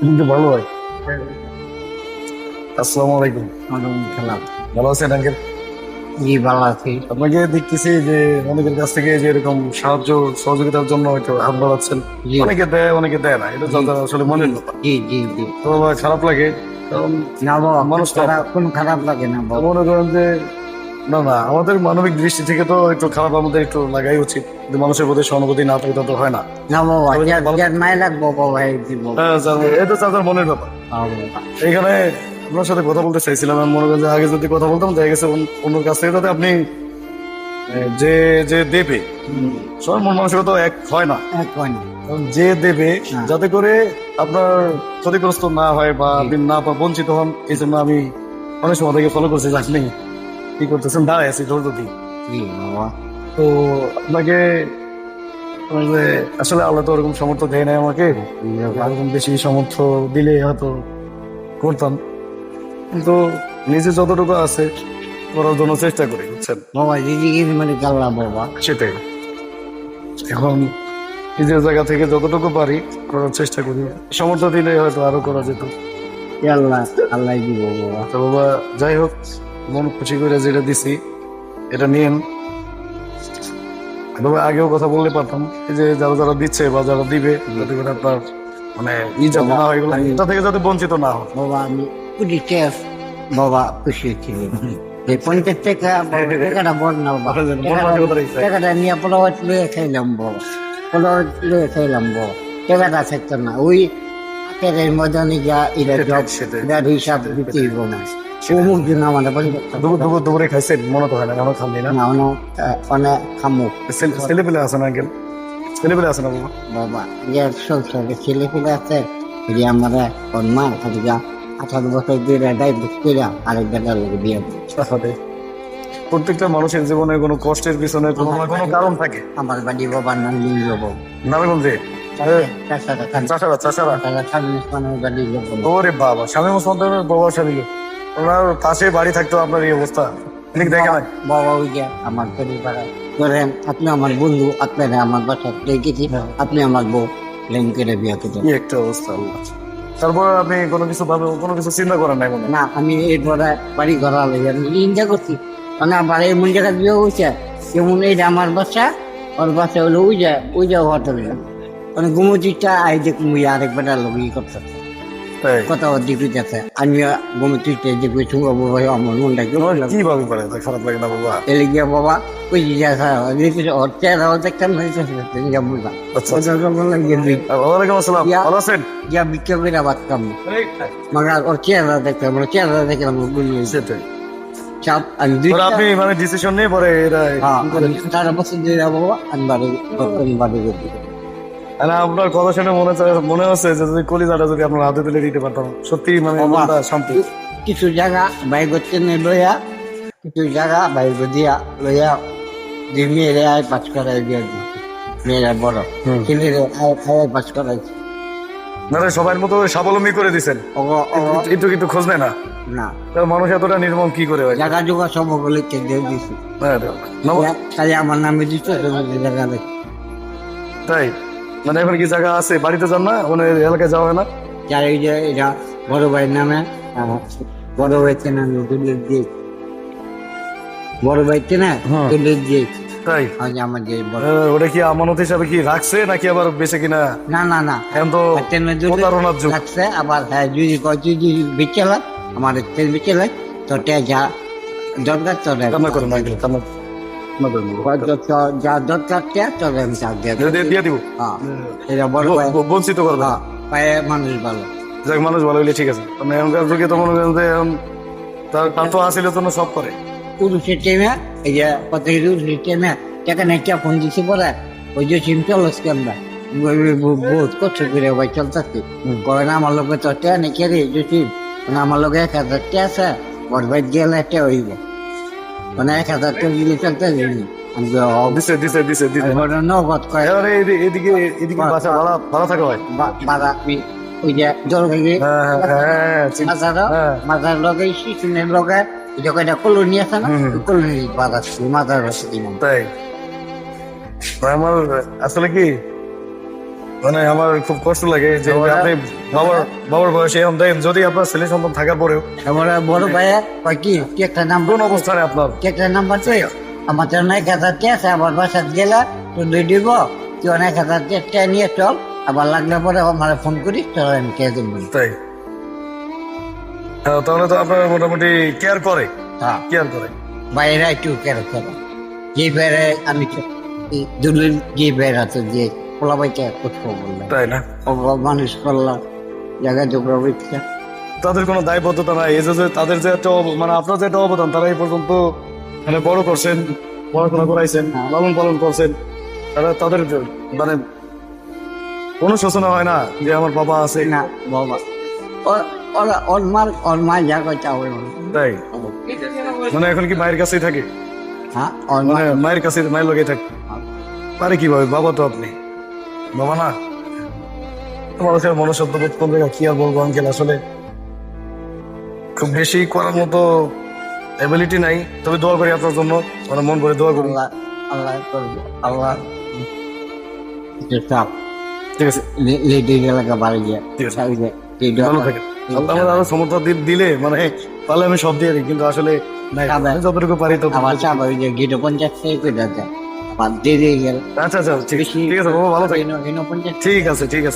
কিন্তু ভালো হয়। আসসালামু আলাইকুম। খেলাম ভালো আছেন আঙ্কেল? জি ভালো আছি। আপনাকে দেখতেছি যে অনেকের কাছ থেকে যে এরকম সাহায্য সহযোগিতার জন্য হয়তো হাত বাড়াচ্ছেন। অনেকে দেয় অনেকে দেয় না। এটা যাদের আসলে মনের ব্যাপার জি জি জি। তো খারাপ লাগে? কারণ না মানুষ খারাপ কোনো খারাপ লাগে না বাবা। মনে করেন যে না না আমাদের মানবিক দৃষ্টি থেকে তো একটু খারাপ আমাদের একটু লাগাই উচিত। কিন্তু মানুষের প্রতি সহানুভূতি না থাকলে তো হয় না। না নাই লাগবো হ্যাঁ, এটা মনের ব্যাপার। এখানে আপনার সাথে কথা বলতে চাইছিলাম আমি মনে করেন যে আগে যদি কথা বলতাম দেখা গেছে অন্য- অন্যর কাছ থেকে যাতে আপনি যে যে দেবে সবার মন মানসিকতা তো এক হয় না। কারণ যে দেবে হ্যাঁ। যাতে করে আপনার ক্ষতিগ্রস্ত না হয় বা আপনি না বঞ্চিত হন এই জন্য আমি অনেক সময় থেকে ফলো করছি যে আপনি কি করতেছেন? দাঁড়ায় আছি ধৈর্য দিই তো আপনাকে যে আসলে আল্লাহ তো ওরকম সমর্থ দেয় নাই আমাকে এরকম বেশি সমর্থ দিলে হয়তো করতাম। কিন্তু নিজে যতটুকু আছে করার জন্য চেষ্টা করি বুঝছেন? বাবা গিয়ে মানে কাল্লা বাবা। সেটাই। এখন নিজের জায়গা থেকে যতটুকু পারি করার চেষ্টা করি। সমর্থ দিলে হয়তো আরও করা যেত। আল্লাহ আল্লাহ দিব বাবা। তো বাবা যাই হোক মন খুশি করে যেটা দিছি এটা নিয়েন। তবে আগেও কথা বললে পারতাম এই যে যারা যারা দিচ্ছে বা যারা দিবে যাতে করে আপনার মানে ই যাতে না হয় এগুলো। এটা থেকে যাতে বঞ্চিত না হয়। বাবা আমি টেপ বাবা খুশি ছিল এই পঞ্চাশ টাকা টাকাটা বল না বাবা। টাকাটা- নিয়ে পোলাওয়াট লয়ে খাইলাম বাবা পোলাওয়াট লয়ে খাইলাম বাবা টাকাটা থাকতো না। ওই আখেরের ময়দানে যা এটা জব। হিসাব দিতে হইব না। অমুক দিন আমাদের পঞ্চাশ টাকা দুপুর দুপুর দুপুরে খাইছেন মনে তো না কেন খাননি না? না অনেক অনেক ছেলে- ছেলে পেলে আছে না আঙ্কেল? ছেলে পেলে আছে না বাবা? বাবা যে সংসারে ছেলে পেলে আছে যে আমরা মা খালি যা আঠারো বছর দিয়ে ডাইভোর্স করে আরেক বেটার লোক বিয়ে দিই। প্রত্যেকটা মানুষের জীবনে কোনো কষ্টের পিছনে কোনো না কোনো কারণ থাকে। আমার বাড়ি বাবার নাম লিঙ্গ বাবু নারায়ণগঞ্জে চাষারা চাষারা ওরে স্বামী মুসলমানের। ওনার পাশে বাড়ি থাকতো আপনার এই অবস্থা। বাবা ওই যে আমার পরিবার। ধরেন আপনি আমার বন্ধু আপনারা আমার বাসা রেখেছি আপনি আমার বউ লেন করে বিয়ে করতে একটা অবস্থা। তারপর আপনি কোনো কিছু ভাবে কোনো কিছু চিন্তা করেন নাই মনে না আমি এরপরে বাড়ি ঘর চিন্তা করছি। মানে আমার এমন জায়গা বিয়ে হয়েছে যেমন এইটা আমার বাসা ওর বাসা হলো ওই যা ওই যা হোটেল মানে ঘুমতিটা আই যে মুই আরেক বেটার লোক ই করতে। কথা দিকে যাচ্ছে আমি যে কই শুনব ভাই আমার মনটা কি পারে খারাপ লাগে না বাবা। এলে গিয়া বাবা ওই যে চেহারাও দেখতাম না যা বুঝলাম আচ্ছা দুই। ওয়ালাইকুম আসসালাম। ভালো আছেন? যা বিক্রি করে বাঁচতাম ওর চেহারা দেখতাম ওর চেহারা দেখলাম বুঝলি সেটাই। চাপ আমি আপনি মানে ডিসিশন নিয়ে পরে হ্যাঁ সারা বছর দিয়ে যাব আমি বাড়ি বাড়ি মানে আপনার কথা শুনে মনে মনে হচ্ছে যে যদি কলিজাটা যদি আপনার হাতে তুলে দিতে পারতাম। সত্যি মানে। শান্তি। কিছু জায়গা বাইক করতে লইয়া কিছু জায়গা বাইক দিয়া লইয়া যে মেয়েরা আয় পাস করাই দিয়ে দিই মেয়েরা বড়। ছেলেরা আয় আয় পাস করাইছে না রে, সবার মতো স্বাবলম্বী করে দিছেন। একটু কিন্তু খোঁজ নেয় না। না। মানুষ এতটা নির্মম কি করে জায়গা জোগা সব বলে কে দিয়ে দিছি। হ্যাঁ, না, আমার নামে দিচ্ছে জায়গা দেখি তাই? মানে এখন কি জায়গা আছে? বাড়িতে যান না? মানে এলাকায় যাওয়া হয় না? যার এই যে এটা বড় ভাইয়ের নামে বড় ভাইতে নামে তুলে দিয়ে বড় ভাইতে না হ্যাঁ। তুলে দিয়েছি তাই? আমার যে ওটা কি আমানত হিসাবে কি রাখছে নাকি আবার বেঁচে কিনা? না না না। এখন তো প্রতারণার যুগ। আবার হ্যাঁ যদি যদি বেচেলা আমার তেল বেচেলা তো যা দরকার করে না বঞ্চিত করবে হ্যাঁ মানুষ ভালো। যাক মানুষ ভালো হইলে ঠিক আছে। মানে এখনকার যুগে তো মনে করেন যে এখন তার আসলে সব করে। পুরুষের টেমে এই যে পুরুষের টেমে টাকা নাইকা ফোন দিছে পরে ওই যে সিম চলস কেমবা বহুত কষ্ট করে ভাই চলতেছে। কয় না আমার লোকে তো টেয়া নাকি রে যে সিম আমার লোকে এক হাজার টেয়া আছে ওর ভাই গেলে টেয়া হইব। মানে এক হাজার টেয়া দিলে চলতে দিছে দিছে দিছে দিছে। নগদ এদিকে এদিকে বাসা ভাড়া ভাড়া থাকা বা- বাধা আমি ওই যে জল হ্যাঁ চিন- মাথার লগে শিশুনের লগে ওই যে কলোনি আছে না কলোনি বাধা মাথার রসে দিলাম তাই? আমার আসলে কি মানে আমার খুব কষ্ট লাগে যে আপনি বাবার বাবার বয়সে এখন দেখেন যদি আপনার ছেলে সন্তান থাকার পরেও আমার বড় ভাইয়া কি? কি একটা নাম্বার কোন অবস্থানে আপনার? কি একটা নাম্বার তো আমার তো অনেক হাজার আছে আমার বাসাত গেলা তো দুই দিব। তুই অনেক হাজার টিয়া নিয়ে চল আবার লাগলে পরে আমার ফোন করিস চল আমি কে দিব? তাই? তাহলে তো আপনার মোটামুটি কেয়ার করে। হ্যাঁ। কেয়ার করে। বাইরে একটু কেন করে। যে বেড়ে আমি দুদিন যে বেড়াতো যে পোলা বাইটা কোথাও বললাম তাই না? মানুষ করলাম ইচ্ছা তাদের কোনো দায়বদ্ধতা নাই এই যে তাদের যে একটা মানে আপনার যে একটা অবদান তারা এই পর্যন্ত মানে বড় করছেন পড়াশোনা করাইছেন হ্যাঁ। লালন পালন করছেন তারা তাদের মানে কোনো শোষণা হয় না যে আমার বাবা আছে। না বাবা। ও- ওরা ওর মার ওর মা যা করছে ওই তাই? মানে এখন কি মায়ের কাছেই থাকে? হ্যাঁ মানে মায়ের কাছে মায়ের লোকে থাকে। পারে কীভাবে? বাবা তো আপনি। বাবা না মানুষের বোধ করবে কি আর বলব আঙ্কেল? আসলে খুব বেশি করার মতো এবিলিটি নাই। তবে দোয়া করি আপনার জন্য মানে মন করে দোয়া করি আল্লাহ আল্লাহ করবে আল্লাহ। সব ঠিক আছে। লেডি এলাকা বাড়ি যায় ঠিক আছে। আল্লাহ দিলে মানে তাহলে আমি সব দিয়ে দিই কিন্তু আসলে নাই। যতটুকু পারি তো আবার চাপ ওই যে গিটো পঞ্চাশ থেকে করে দেয় দিয়ে গেল। আচ্ছা আচ্ছা ঠিক আছে ঠিক আছে বাবা ভালো থাকেন ঠিক আছে ঠিক আছে।